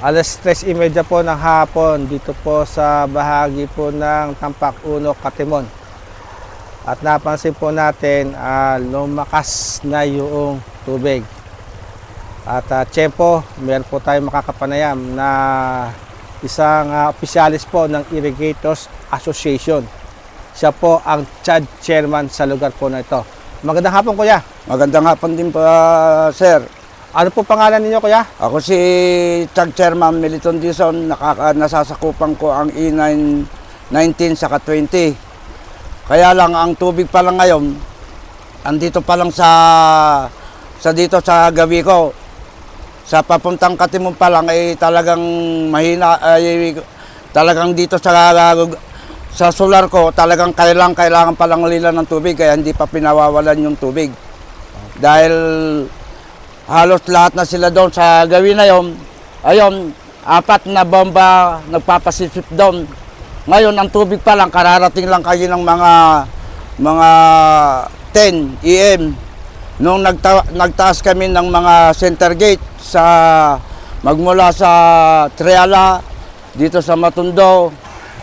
Alas 3.30 po ng hapon dito po sa bahagi po ng Tampak Uno, Katimon. At napansin po natin ah, lumakas na yung tubig. At uh, Tiyempo, meron po tayong makakapanayam na isang ah, opisyalis po ng Irrigators Association. Siya po ang CHAD chairman sa lugar po na ito. Magandang hapon kuya. Magandang hapon din po, ah, sir. Ano po pangalan ninyo kuya? Ako si Tag Chairman Militon Dizon, nakaka, nasasakupan ko ang E9 19 saka 20. Kaya lang ang tubig pa lang ngayon, andito pa lang sa sa dito sa gabi ko. Sa papuntang Katimon pa lang ay talagang mahina ay talagang dito sa sa solar ko talagang kailangan kailangan pa lang nila ng tubig kaya hindi pa pinawawalan yung tubig. Dahil halos lahat na sila doon sa gawin na yon. Ayun, apat na bomba nagpapasisip doon. Ngayon, ang tubig pa lang, kararating lang kayo ng mga mga 10 EM. Nung nagta- nagtaas kami ng mga center gate sa magmula sa Triala, dito sa Matundo,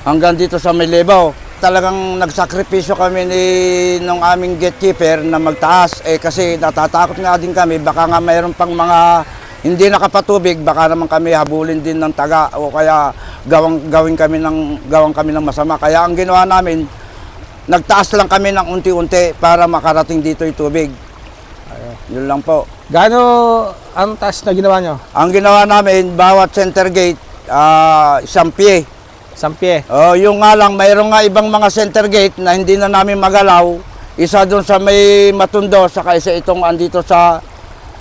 hanggang dito sa Milibaw. Talagang nagsakripisyo kami ni nung aming gatekeeper na magtaas eh kasi natatakot nga din kami baka nga mayroon pang mga hindi nakapatubig baka naman kami habulin din ng taga o kaya gawang gawin kami ng gawang kami ng masama kaya ang ginawa namin nagtaas lang kami ng unti-unti para makarating dito yung tubig. Yun lang po. Gaano ang taas na ginawa nyo? Ang ginawa namin bawat center gate ah, isang pie. Sampie. Oh, yung nga lang, mayroong nga ibang mga center gate na hindi na namin magalaw. Isa doon sa may Matundo, saka isa itong andito sa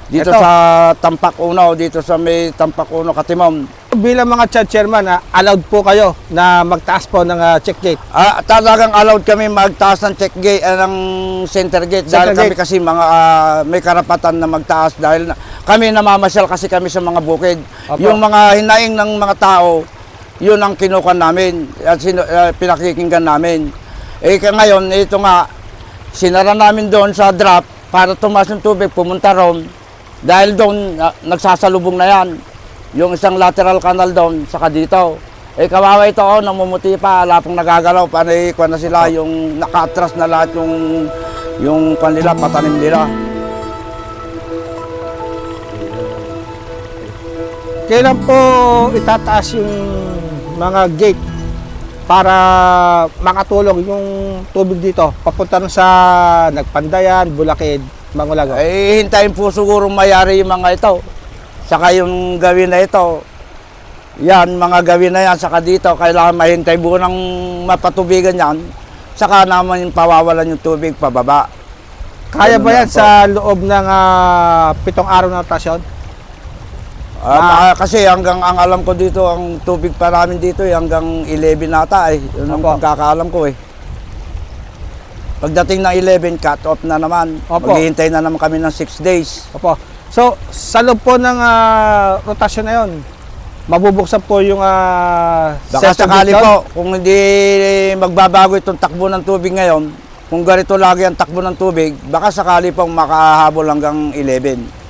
dito Ito. sa Tampak Uno, dito sa may Tampak Uno, Katimon. Bilang mga chat chairman, ah, allowed po kayo na magtaas po ng ah, check gate. Ah, talagang allowed kami magtaas ng check gate, ah, ng center gate Center dahil kami gate. kasi mga ah, may karapatan na magtaas dahil na, kami namamasyal kasi kami sa mga bukid. Opo. Yung mga hinaing ng mga tao, yun ang kinukan namin at sino, ah, pinakikinggan namin. Eh ngayon, ito nga, sinara namin doon sa drop para tumas yung tubig, pumunta ron. Dahil doon, ah, nagsasalubong na yan. Yung isang lateral canal doon, saka dito. Eh kawawa ito, oh, namumuti pa, wala pong nagagalaw, panay ko na sila, yung naka-atras na lahat yung yung kanila, patanim nila. Kailan po itataas yung mga gate para makatulong yung tubig dito papunta sa Nagpandayan, Bulakid, Mangulago. Eh, hintayin po siguro mayari yung mga ito. Saka yung gawin na ito. Yan, mga gawin na yan. Saka dito, kailangan mahintay buo ng mapatubigan yan. Saka naman yung pawawalan yung tubig pababa. Kaya ba yan po. sa loob ng ah, pitong araw ng operasyon? Ah, kasi hanggang ang alam ko dito, ang tubig pa namin dito eh, hanggang 11 nata eh. Yun ang Opo. pagkakaalam ko eh. Pagdating ng 11, cut off na naman. Opo. Maghihintay na naman kami ng 6 days. Opo. So, sa loob po ng ah, rotasyon na yon, mabubuksan po yung uh, Baka sakali po, kung hindi magbabago itong takbo ng tubig ngayon, kung ganito lagi ang takbo ng tubig, baka sakali pong makahabol hanggang 11.